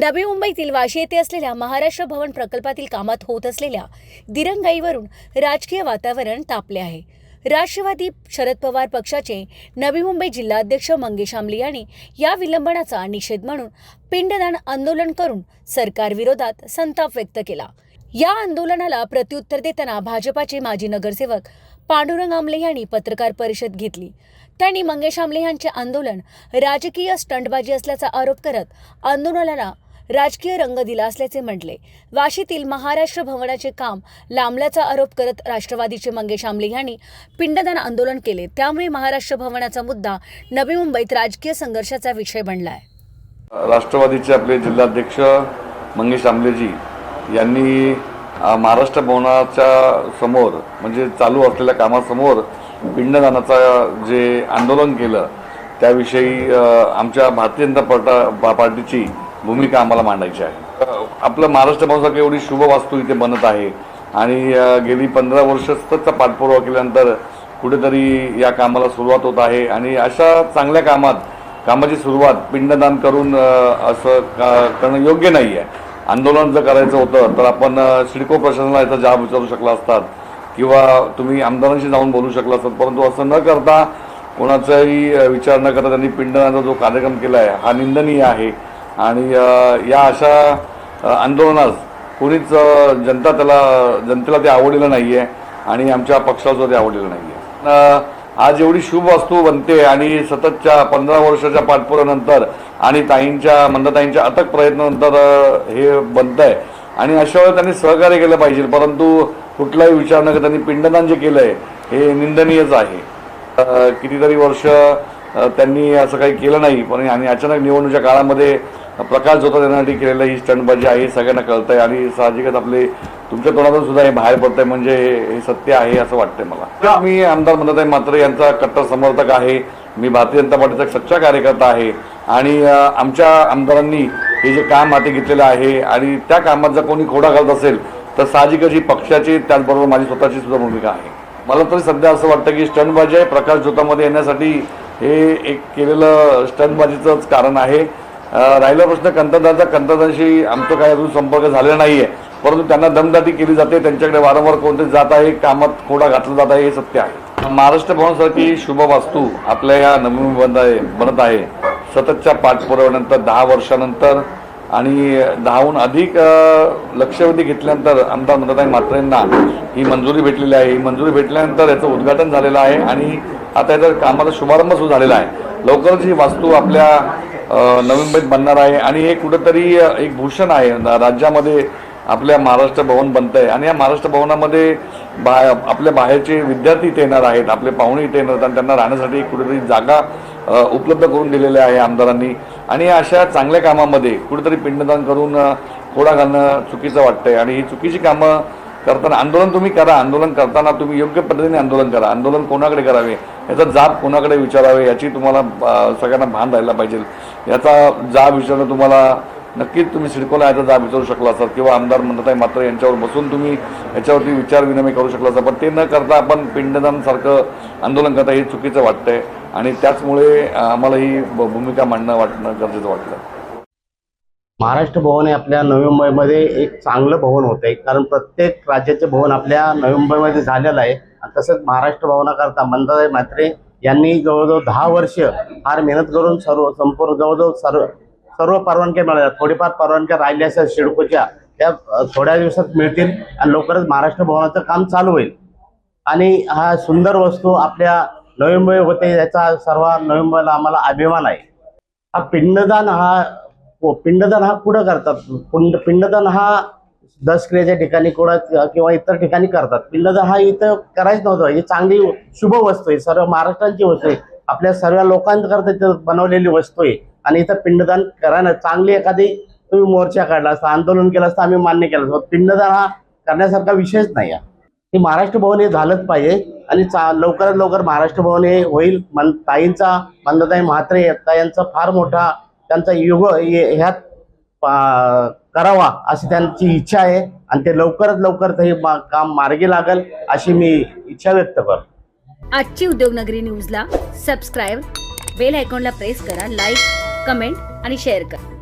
नवी मुंबईतील वाशी येथे असलेल्या महाराष्ट्र भवन प्रकल्पातील कामात होत असलेल्या दिरंगाईवरून राजकीय वातावरण तापले आहे. राष्ट्रवादी शरद पवार पक्षाचे नवी मुंबई जिल्हाध्यक्ष मंगेश आमले यांनी या विलंबनाचा निषेध म्हणून पिंडदान आंदोलन करून सरकारविरोधात संताप व्यक्त केला. या आंदोलनाला प्रत्युत्तर देताना भाजपाचे माजी नगरसेवक पांडुरंग आमले यांनी पत्रकार परिषद घेतली. त्यांनी मंगेश आमले यांचे आंदोलन राजकीय स्टंटबाजी असल्याचा आरोप करत आंदोलनाला राजकीय रंग दिला असल्याचे म्हटले. वाशीतील महाराष्ट्र भवनाचे काम लांबल्याचा आरोप करत राष्ट्रवादीचे मंगेश आमले यांनी पिंडदान आंदोलन केले. त्यामुळे महाराष्ट्र भवनाचा मुद्दा नवी मुंबईत राजकीय संघर्षाचा विषय बनला आहे राष्ट्रवादीचे आपले जिल्हाध्यक्ष मंगेश आंबलेजी यांनी महाराष्ट्र भवनाच्या समोर म्हणजे चालू असलेल्या कामासमोर पिंडदानाचा जे आंदोलन केलं त्याविषयी आमच्या भारतीय जनता पार्टा पार्टीची भूमिका आम्हाला मांडायची आहे. अ, आपलं महाराष्ट्र भवनासारखी एवढी शुभ वास्तू इथे बनत आहे. आणि गेली पंधरा वर्ष सततचा पाठपुरावा केल्यानंतर कुठेतरी या कामाला सुरुवात होत आहे. आणि अशा चांगल्या कामात कामाची सुरुवात पिंडदान करून असं का- करणं योग्य नाही आहे. आंदोलन जर करायचं होतं तर आपण सिडको प्रशासनाला याचा जाब विचारू शकला असतात. किंवा तुम्ही आमदारांशी जाऊन बोलू शकला असतात. परंतु असं न करता कोणाचाही विचार न करता त्यांनी पिंडदानाचा जो कार्यक्रम केला आहे हा निंदनीय आहे. आणि या अशा आंदोलनास कोणीच जनता त्याला जनतेला ते आवडलेलं नाही आहे आणि आमच्या पक्षाला ते आवडलेलं नाही आहे आज एवढी शुभ वस्तू बनते आणि सततच्या पंधरा वर्षाच्या पाठपुरानंतर आणि ताईंच्या मंदताईंच्या अथक प्रयत्नानंतर हे बनत आहे आणि अशा वेळेला त्यांनी सहकार्य केलं पाहिजे परंतु कुठलाही विचार न त्यांनी पिंडदान जे केलं आहे हे निंदनीयच आहे. कितीतरी वर्ष त्यांनी असं काही केलं नाही पण आणि अचानक निवडणुकीच्या काळामध्ये प्रकाश जोता देण्यासाठी केलेलं ही स्टंटबाजी आहे सगळ्यांना कळतंय आणि साहजिकच आपले तुमच्या तोंडातून सुद्धा हे बाहेर पडतंय म्हणजे हे सत्य आहे असं वाटतंय मला. मी आमदार म्हणत आहे मात्र यांचा कट्टर समर्थक आहे. मी भारतीय जनता पार्टीचा एक सच्चा कार्यकर्ता आहे. आणि आमच्या आमदारांनी हे जे काम हाती घेतलेलं आहे आणि त्या कामात जर कोणी खोडा घालत असेल तर साहजिकच ही पक्षाची त्याचबरोबर माझी स्वतःची सुद्धा भूमिका आहे. मला तरी सध्या असं वाटतं की स्टंटबाजी आहे प्रकाश जोतामध्ये येण्यासाठी हे एक केलेलं स्टंटबाजीचंच कारण आहे. राहिला प्रश्न कंतदारचा कंतदाराशी आमचं काय अजून संपर्क झालेला नाही आहे परंतु त्यांना दमदाटी केली जाते त्यांच्याकडे वारंवार कोणते जात आहे कामात खोडा घातला जात आहे हे सत्य आहे. महाराष्ट्र भवनसारखी शुभ वास्तू आपल्या या नवीन मुंबई बनत आहे बनत आहे. सततच्या पाठपुराव्यानंतर दहा वर्षानंतर आणि दहाहून अधिक लक्षवेधी घेतल्यानंतर आमदार मदताई मात्रेंना ही मंजुरी भेटलेली आहे. ही मंजुरी भेटल्यानंतर याचं उद्घाटन झालेलं आहे आणि आता याचा कामाचा शुभारंभ सुरू झालेला आहे. लवकरच ही वास्तू आपल्या नवी मुंबईत बनणार आहे. आणि हे कुठंतरी एक भूषण आहे. राज्यामध्ये आपल्या महाराष्ट्र भवन बनतं आहे आणि या महाराष्ट्र भवनामध्ये बा आपल्या बाहेरचे विद्यार्थी इथे येणार आहेत. आपले पाहुणे इथे येणार आहेत. आणि त्यांना राहण्यासाठी कुठेतरी जागा उपलब्ध करून दिलेल्या आहे आमदारांनी. आणि अशा चांगल्या कामामध्ये कुठेतरी पिंडदान करून अ, खोडा घालणं चुकीचं वाटतंय. आणि ही चुकीची कामं करताना आंदोलन तुम्ही करा आंदोलन करताना तुम्ही योग्य पद्धतीने आंदोलन करा. आंदोलन कोणाकडे करावे? याचा जाब कोणाकडे विचारावे याची तुम्हाला सगळ्यांना भान राहायला पाहिजे. याचा जाब विचारणं तुम्हाला नक्कीच तुम्ही सिडकोला याचा जाब विचारू शकला असतात किंवा आमदार म्हणत आहे मात्र यांच्यावर बसून तुम्ही याच्यावरती विचार विनिमय करू शकला असता पण ते न करता आपण पिंडदानसारखं आंदोलन करता हे चुकीचं वाटतंय आणि त्याचमुळे आम्हाला ही भ- भूमिका मांडणं वाटणं गरजेचं वाटलं महाराष्ट्र भवन हे आपल्या नवी मुंबईमध्ये एक चांगलं भवन होतं आहे कारण प्रत्येक राज्याचे भवन आपल्या नवी मुंबईमध्ये झालेलं आहे. आणि तसंच महाराष्ट्र भवनाकरता मंदाताई म्हात्रे यांनी जवळजवळ दहा वर्ष फार मेहनत करून सर्व संपूर्ण जवळजवळ सर्व सर्व परवानग्या मिळाल्या. थोडीफार परवानग्या राहिल्या असतात शिडकोच्या त्या थोड्या दिवसात मिळतील आणि लवकरच महाराष्ट्र भवनाचं काम चालू होईल. आणि हा सुंदर वस्तू आपल्या नवी मुंबई होते याचा सर्व नवी मुंबईला आम्हाला अभिमान आहे. हा पिंडदान हा हो, पिंडदान हा कुठं करतात. पिंड पिंडदान हा दसक्रियेच्या ठिकाणी कुठं किंवा इतर ठिकाणी करतात. पिंडदान हा इथं करायच नव्हतं. ही चांगली शुभ वस्तू आहे. सर्व महाराष्ट्रांची वस्तू आहे. आपल्या सर्व लोकांकरता इथं बनवलेली वस्तू आहे. आणि इथं पिंडदान करायला चांगली एखादी तुम्ही मोर्चा काढला असता आंदोलन केलं असतं आम्ही मान्य केलं असतं. पिंडदान हा करण्यासारखा विषयच नाही आहे. हे महाराष्ट्र भवन हे झालंच पाहिजे. आणि चा लवकरात लवकर महाराष्ट्र भवन हे होईल. मन ताईंचा मंदताई म्हात्रे यांचा फार मोठा त्यांचा युग ह्यात करावा अशी त्यांची इच्छा आहे. आणि ते लवकरात लवकर हे काम मार्गी लागेल अशी मी इच्छा व्यक्त करतो. आजची उद्योगनगरी न्यूजला सबस्क्राईब बेल आयकॉनला प्रेस करा लाईक कमेंट आणि शेअर करा.